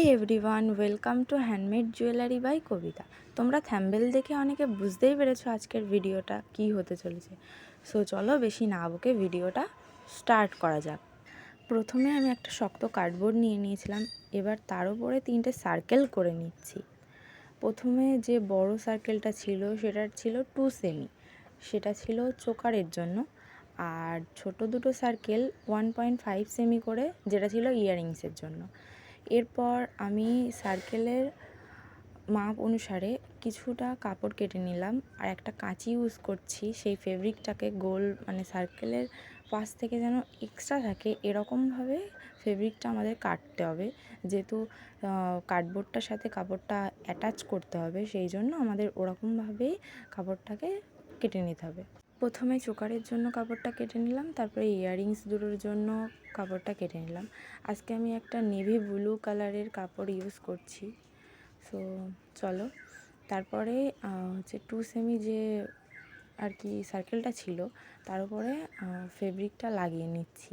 Hi everyone welcome to handmade jewellery by Kavita তোমরা thumbnail দেখে অনেকে বুঝতেই পেরেছ আজকের ভিডিওটা কি হতে চলেছে। সো চলো বেশি না বকে ভিডিওটা স্টার্ট করা যাক। প্রথমে আমি একটা শক্ত কার্ডবোর্ড নিয়ে নিয়েছিলাম, এবার তার উপরে তিনটে সার্কেল করে নিচ্ছি। প্রথমে যে বড় সার্কেলটা ছিল সেটা ছিল টু সেমি সেটা ছিল চোকারের জন্য, আর ছোট দুটো সার্কেল ওয়ান পয়েন্ট ফাইভ সেমি করে, যেটা ছিল ইয়াররিংসের জন্য। এরপর আমি সার্কেলের মাপ অনুসারে কিছুটা কাপড় কেটে নিলাম আর একটা কাঁচি ইউজ করছি। সেই ফেব্রিকটাকে গোল মানে সার্কেলের পাশ থেকে যেন এক্সট্রা থাকে, এরকমভাবে ফেব্রিকটা আমাদের কাটতে হবে। যেহেতু কার্ডবোর্ডটার সাথে কাপড়টা অ্যাটাচ করতে হবে, সেই জন্য আমাদের ওরকমভাবেই কাপড়টাকে কেটে নিতে হবে। প্রথমে চোকারের জন্য কাপড়টা কেটে নিলাম, তারপরে ইয়াররিংস দুটোর জন্য কাপড়টা কেটে নিলাম। আজকে আমি একটা নেভি ব্লু কালারের কাপড় ইউজ করছি। সো, চলো। তারপরে হচ্ছে টু সেমি যে আর কি সার্কেলটা ছিল, তার উপরে ফেব্রিকটা লাগিয়ে নিচ্ছি।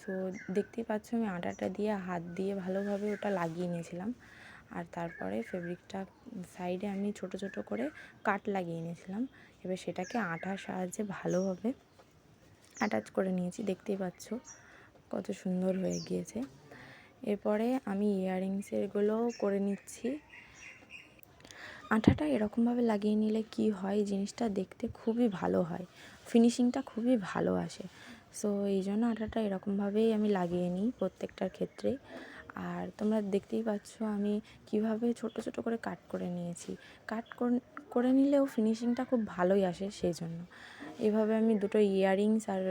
সো, দেখতেই পাচ্ছ আমি আটাটা দিয়ে, হাত দিয়ে ভালোভাবে ওটা লাগিয়ে নিয়েছিলাম। আর তারপরে ফেব্রিকটা সাইডে আমি ছোট ছোট করে কাট লাগিয়ে নিয়েছিলাম। এবার সেটাকে আটার সাহায্যে ভালোভাবে অ্যাটাচ করে নিয়েছি, দেখতেই পাচ্ছ কত সুন্দর হয়ে গিয়েছে। এরপরে আমি ইয়াররিংসেরগুলোও করে নিচ্ছি। আঠাটা এরকমভাবে লাগিয়ে নিলে কি হয় জিনিসটা দেখতে খুবই ভালো হয় ফিনিশিংটা খুবই ভালো আসে। সো এই জন্য আঠাটা এরকমভাবেই আমি লাগিয়ে নিই প্রত্যেকটার ক্ষেত্রে। আর তোমরা দেখতেই পাচ্ছ আমি কীভাবে ছোট ছোট করে কাট করে নিয়েছি। কাট করে নিলেও ফিনিশিংটা খুব ভালোই আসে সেই জন্য। এভাবে আমি দুটো ইয়াররিংস আর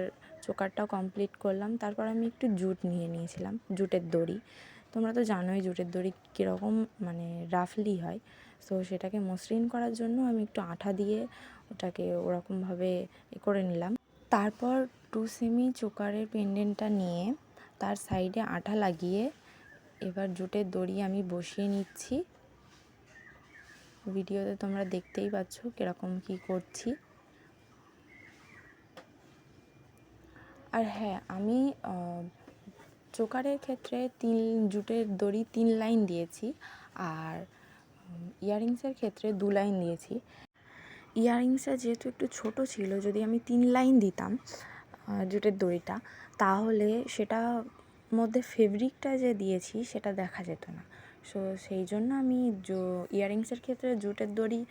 চোকারটাও কমপ্লিট করলাম। তারপর আমি একটু জুট নিয়ে নিয়েছিলাম, জুটের দড়ি। তোমরা তো জানোই জুটের দড়ি কীরকম মানে রাফলি হয়। সো সেটাকে মসৃণ করার জন্য আমি একটু আঠা দিয়ে ওটাকে ওরকমভাবে এ করে নিলাম। তারপর টু সেমি চোকারের পেন্ডেন্টটা নিয়ে তার সাইডে আঠা লাগিয়ে এবার জুটের দড়ি আমি বসিয়ে নিচ্ছি। ভিডিওতে তোমরা দেখতেই পাচ্ছ কীরকম কী করছি। আর হ্যাঁ আমি চোকারের ক্ষেত্রে তিন, জুটের দড়ি তিন লাইন দিয়েছি আর ইয়াররিংসের ক্ষেত্রে দু লাইন দিয়েছি। ইয়াররিংসটা যেহেতু একটু ছোট ছিল, যদি আমি তিন লাইন দিতাম জুটের দড়িটা, তাহলে সেটা মধ্যে ফেব্রিকটা যে দিয়েছি, সেটা দেখা যেত না। সো সেই জন্য আমি জো ইয়াররিংসের ক্ষেত্রে জুটের দড়ি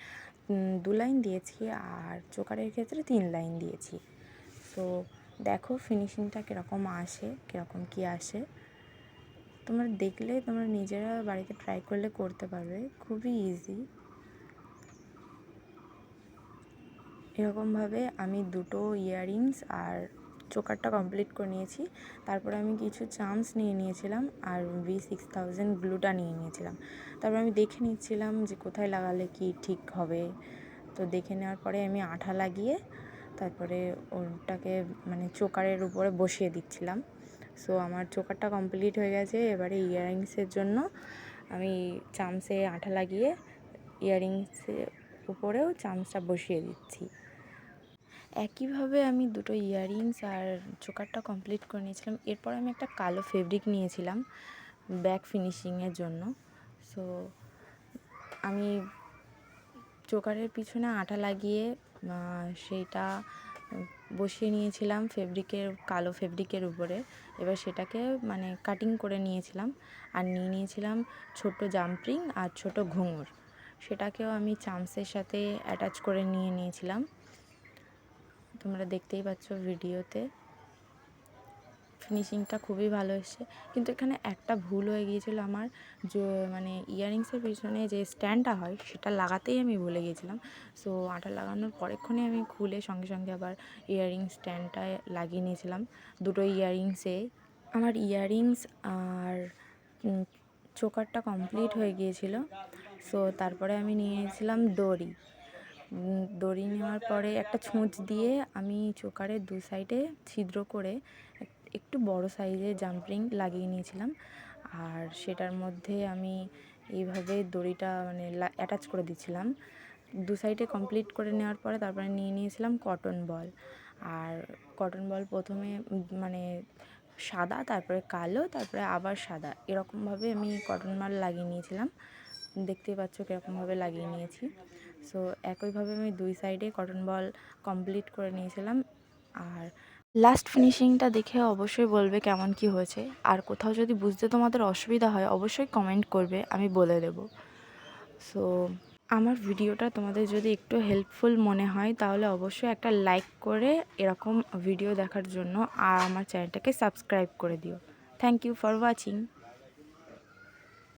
দু লাইন দিয়েছি আর চোকারের ক্ষেত্রে তিন লাইন দিয়েছি। সো দেখো ফিনিশিংটা কীরকম আসে, কীরকম কী আসে। তোমরা দেখলে, তোমরা নিজেরা বাড়িতে ট্রাই করলে করতে পারবে, খুবই ইজি এরকমভাবে আমি দুটো ইয়াররিংস আর চোকারটা কমপ্লিট করে নিয়েছি। তারপরে আমি কিছু চান্স নিয়ে নিয়েছিলাম আর ভি সিক্স থাউজেন্ড গ্লুটা নিয়ে নিয়েছিলাম। তারপর আমি দেখে নিচ্ছিলাম যে কোথায় লাগালে কি ঠিক হবে। তো দেখে নেওয়ার পরে আমি আঠা লাগিয়ে তারপরে ওটাকে মানে চোকারের উপরে বসিয়ে দিচ্ছিলাম। সো আমার চোকারটা কমপ্লিট হয়ে গেছে। এবারে ইয়াররিংসের জন্য আমি চামচে আঠা লাগিয়ে ইয়াররিংসের উপরেও চামচটা বসিয়ে দিচ্ছি। একইভাবে আমি দুটো ইয়াররিংস আর চোকারটা কমপ্লিট করে নিয়েছিলাম। এরপর আমি একটা কালো ফেব্রিক নিয়েছিলাম ব্যাক ফিনিশিংয়ের জন্য। সো আমি চোকারের পিছনে আটা লাগিয়ে সেইটা বসিয়ে নিয়েছিলাম ফেব্রিকের, কালো ফেব্রিকের উপরে। এবার সেটাকে মানে কাটিং করে নিয়েছিলাম আর নিয়ে নিয়েছিলাম ছোট জাম্পরিং আর ছোট ঘুঙুর। সেটাকেও আমি চামচের সাথে অ্যাটাচ করে নিয়ে নিয়েছিলাম। তোমরা দেখতেই পাচ্ছ ভিডিওতে। ফিনিশিংটা খুবই ভালো এসছে। কিন্তু এখানে একটা ভুল হয়ে গিয়েছিল আমার। মানে ইয়াররিংসের পিছনে যে স্ট্যান্ডটা হয়, সেটা লাগাতেই আমি ভুলে গিয়েছিলাম। সো আটা লাগানোর পরেক্ষণে আমি খুলে সঙ্গে সঙ্গে আবার ইয়াররিং স্ট্যান্ডটা লাগিয়ে নিয়েছিলাম। দুটো ইয়াররিংসে আমার ইয়াররিংস আর চোকারটা কমপ্লিট হয়ে গিয়েছিল। সো তারপরে আমি নিয়েছিলাম দড়ি। দড়ি নেওয়ার পরে একটা ছুঁচ দিয়ে আমি চোকারের দু সাইডে ছিদ্র করে একটু বড় সাইজের জাম্পরিং লাগিয়ে নিয়েছিলাম। আর সেটার মধ্যে আমি এইভাবে দড়িটা মানে অ্যাটাচ করে দিচ্ছিলাম। দু সাইডে কমপ্লিট করে নেওয়ার পরে তারপরে নিয়ে নিয়েছিলাম কটন বল আর কটন বল প্রথমে মানে সাদা, তারপরে কালো, তারপরে আবার সাদা। এরকমভাবে আমি কটন মাল লাগিয়ে নিয়েছিলাম। দেখতেই পাচ্ছ কীরকমভাবে লাগিয়ে নিয়েছি। সো একইভাবে আমি দুই সাইডে কটন বল কমপ্লিট করে নিয়েছিলাম। আর লাস্ট ফিনিশিংটা দেখে অবশ্যই বলবে কেমন কি হয়েছে। আর কোথাও যদি বুঝতে তোমাদের অসুবিধা হয়, অবশ্যই কমেন্ট করবে, আমি বলে দেবো। সো আমার ভিডিওটা তোমাদের যদি একটু হেল্পফুল মনে হয়, তাহলে অবশ্যই একটা লাইক করে এরকম ভিডিও দেখার জন্য, আর আমার চ্যানেলটাকে সাবস্ক্রাইব করে দিও। Thank you for watching